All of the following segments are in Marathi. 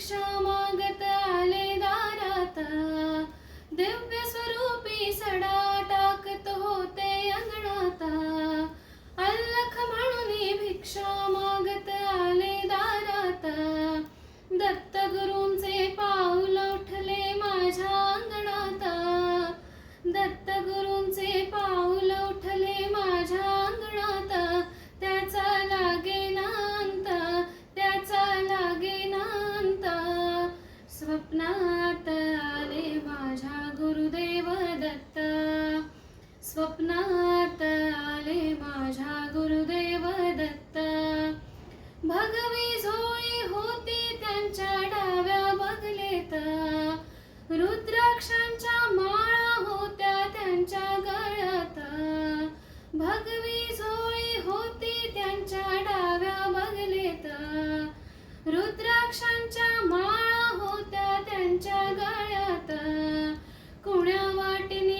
ಕ್ಷಮ होती त्यांच्या डाव्या बगलेत रुद्राक्षांच्या माळा होत्या त्यांच्या गळ्यात. भगवी झोळी होती त्यांच्या डाव्या बगलेत रुद्राक्षांच्या माळा होत्या त्यांच्या गळ्यात. कुण्या वाटेने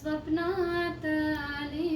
स्वप्नात आले.